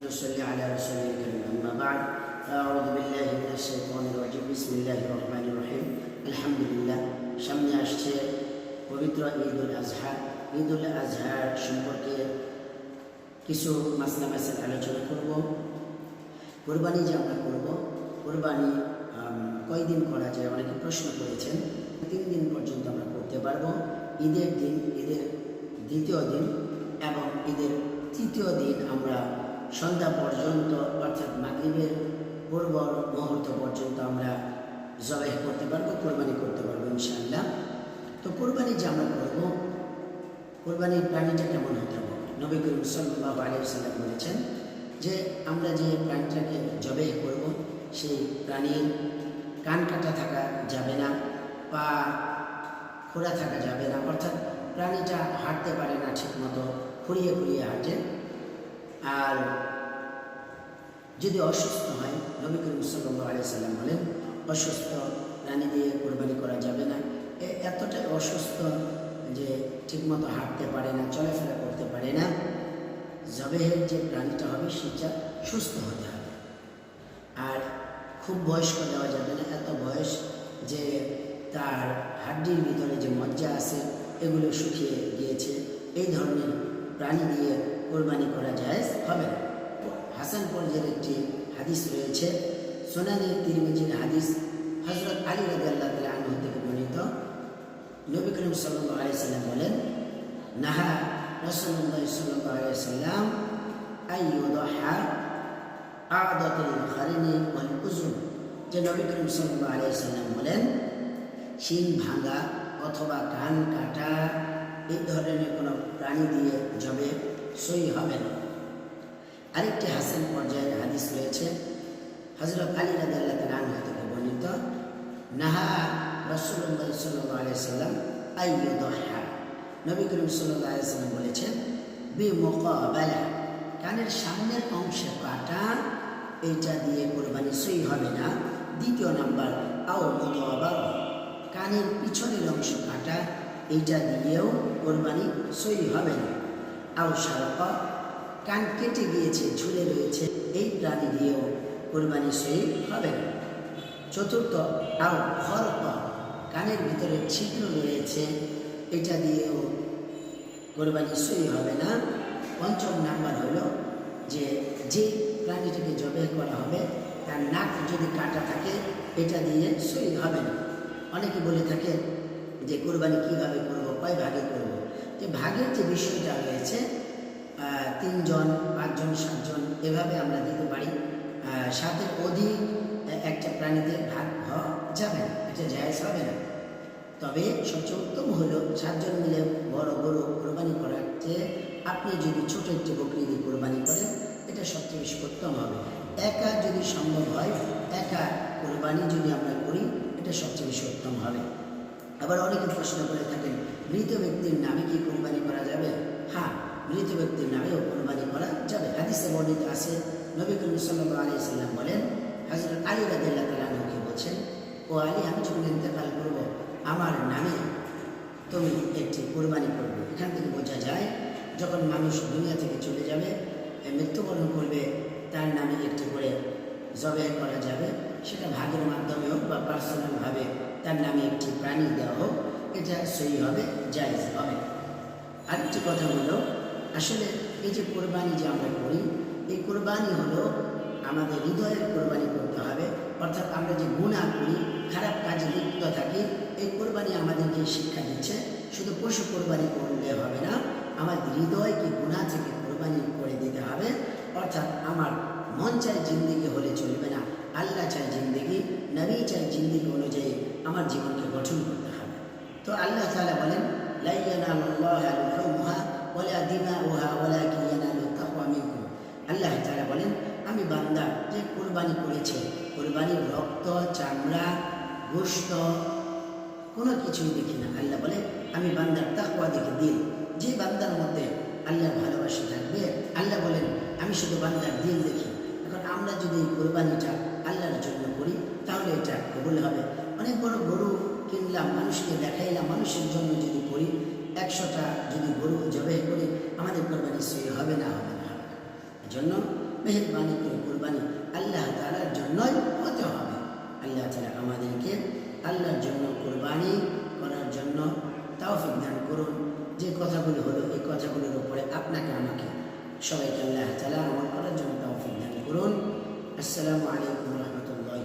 نصلي على رسول الكريم أما بعد فأعوذ بالله من الشيطان الرجيم بسم الله الرحمن الرحيم الحمد لله সামনে আসছে পবিত্র ঈদ উল আজহা ঈদ উল আজহার সম্পর্কে কিছু মাসলা মাসের আলোচনা করব কোরবানি যে আমরা করব কোরবানি আম, কয়দিন করা যায় অনেকে প্রশ্ন করেছেন তিন দিন পর্যন্ত আমরা করতে পারবো ঈদের দিন ঈদের দ্বিতীয় দিন এবং ঈদের তৃতীয় দিন আমরা সন্ধ্যা পর্যন্ত, অর্থাৎ মাগরিবের পূর্ব মুহূর্ত পর্যন্ত আমরা জবাই করতে পারব, কোরবানি করতে পারব, ইনশাআল্লাহ। তো কোরবানি যে আমরা করব, কোরবানির প্রাণীটা কেমন হতে হবে? নবী করিম সাল্লাহ আলিয়াল্লাম বলেছেন যে, আমরা যে প্রাণীটাকে জবে করব, সেই প্রাণীর কান কাটা থাকা যাবে না, পা খোড়া থাকা যাবে না, অর্থাৎ প্রাণীটা হাঁটতে পারে না ঠিক মতো খুঁড়িয়ে খুঁড়িয়ে হাঁটে। আর যদি অসুস্থ হয়, নবী করিম সাল্লাহ আলিয়াল্লাম বলেন, অসুস্থ প্রাণী দিয়ে কোরবানি করা যাবে না। এতটাই অসুস্থ যে ঠিকমতো হাঁটতে পারে না, চলাফেরা করতে পারে না। জবেহের যে প্রাণীটা হবে, সেটা সুস্থ হতে হবে। আর খুব বয়স্ক দেওয়া যাবে না, এত বয়স যে তার হাড্ডির ভিতরে যে মজ্জা আছে, এগুলো শুকিয়ে গিয়েছে। এই ধরনের প্রাণী দিয়ে কোরবানি করা যায় হবে না। হাসান পর্যায়ের একটি হাদিস রয়েছে। সোনানি তিরমিজির হাদিস হজরত আলী রাজি আল্লাহ তালা আনহু থেকে বর্ণিত। নবী করিম সাল্লাহ বলেন, নাহা রসুল্লাহ সাল্লাহ আলাইসাল্লাম আইয়ুদহা আদাতুল খারিনি ওয়াল উজুন। যে নবী করিম সাল্লাহ আলাইসাল্লাম বলেন, শিং ভাঙা অথবা কান কাটা, এই ধরনের কোনো প্রাণী দিয়ে জবে সই হবে না। আরেকটি হাসান পর্যায়ের হাদিস রয়েছে। হজরত আলী রাজি আল্লাহ তালু থেকে বর্ণিত, নাহা রসুল্লাহ সাল্লাহ নবী করিম আলাইসাল্লাম বলেছেন, বি মোকাবেলা, কানের সামনের অংশে কাটা এইটা দিয়ে কোরবানি সই হবে না। দ্বিতীয় নাম্বার, আও মোতাবার কানের পিছনের অংশ কাটা এইটা দিয়েও কোরবানি সই হবে না। আও সারপা কান কেটে গিয়েছে, ঝুলে রয়েছে। এই প্রাণী দিয়েও কোরবানি সই হবে না। চতুর্থ আও খরপ কানের ভিতরে ছিদ্র রয়েছে। এটা দিয়েও কোরবানি সই হবে না। পঞ্চম নাম্বার হলো যে যে প্রাণীটিকে জবে করা হবে, তার নাক যদি কাটা থাকে, এটা দিয়ে সই হবে না। অনেকে বলে থাকে যে, কোরবানি কীভাবে করব, কয় ভাগে করব? যে ভাগের যে বিষয়টা রয়েছে তিনজন, পাঁচজন, সাতজন, এভাবে আমরা দিতে পারি। সাথে অধিক একটা প্রাণীতে ভাগ হওয়া যাবে না, এটা জায়জ হবে না। তবে সবচেয়ে উত্তম হলো সাতজন মিলে বড় গরু কোরবানি করার চেয়ে আপনি যদি ছোট একটি বকরি দিয়ে কোরবানি করেন, এটা সবচেয়ে বেশি উত্তম হবে। একা যদি সম্ভব হয়, একা কোরবানি যদি আমরা করি, এটা সবচেয়ে বেশি উত্তম হবে। আবার অনেকে প্রশ্ন করে থাকেন, মৃত ব্যক্তির নামে কি কোরবানি করা যাবে? হ্যাঁ মৃত ব্যক্তির নামেও কোরবানি করা যাবে। হাদিসে বর্ণিত আছে, নবী করিম সাল্লাহ আলি সাল্লাম বলেন হাজরত আলী রাদিল্লাহ তালাহুকে বলছেন, ও আলী, আমি যখন ইন্তেকাল করব, আমার নামে তুমি একটি কোরবানি করবে। এখান থেকে বোঝা যায়, যখন মানুষ দুনিয়া থেকে চলে যাবে মৃত্যুবরণ করবে, তার নামে একটি করে জবে করা যাবে। সেটা ভাগের মাধ্যমে হোক বা পার্সোনালভাবে তার নামে একটি প্রাণী দেওয়া হোক, এটা সই হবে, জায়জ হবে। আরেকটি কথা হলো আসলে এই যে কোরবানি যে আমরা করি, এই কোরবানি হলো আমাদের হৃদয়ের কোরবানি করতে হবে। অর্থাৎ আমরা যে গুণা করি, খারাপ কাজে লিপ্ত থাকি, এই কোরবানি আমাদেরকে শিক্ষা দিচ্ছে। শুধু পশু কোরবানি করলে হবে না, আমাদের হৃদয়কে গুণা থেকে কোরবানি করে দিতে হবে। অর্থাৎ আমার মন চাই জিন্দিগি হলে চলবে না, আল্লাহ চাই জিন্দিগি, নবী চাই জিন্দিগি অনুযায়ী আমার জীবনকে গঠন করতে হবে। তো আল্লাহ তাআলা বলেন লা ইয়ানালুল্লাহা লুহুমুহা ওয়ালা দিমাউহা ওয়ালাকিন ইয়ানালু তাকওয়া মিনকুম আল্লাহ তাআলা বলেন, আমি বান্দা যে কুরবানি করেছে কুরবানির রক্ত, চামড়া, গোশত, কোনো কিছুই দেখি না। আল্লাহ বলে, আমি বান্দার তাকওয়া দেখে দিল যে বান্দার মধ্যে আল্লাহর ভালোবাসা থাকবে, আল্লাহ বলেন, আমি শুধু বান্দার দিল দেখি। এখন আমরা যদি এই কোরবানিটা আল্লাহর জন্য করি, তাহলে এটা কবুল হবে। অনেক বড় গরু কিনলাম, মানুষকে দেখাইলাম, মানুষের জন্য যদি করি একশোটা যদি গরু জবে করি, আমাদের কোরবানি সই হবে না হবে না। হবে না এজন্য মেহরবানি করে কোরবানি আল্লাহ তালার জন্যই হতে হবে। আল্লাহ তালা আমাদেরকে আল্লাহর জন্য কোরবানি করার জন্য তাওফিক দান করুন। যে কথাগুলো হলো, এই কথাগুলোর উপরে আপনাকে, আমাকে সবাইকে আল্লাহ তালা আমল করার জন্য তাওফিক দান করুন। আসসালামু আলাইকুম রহমতুল্লাহ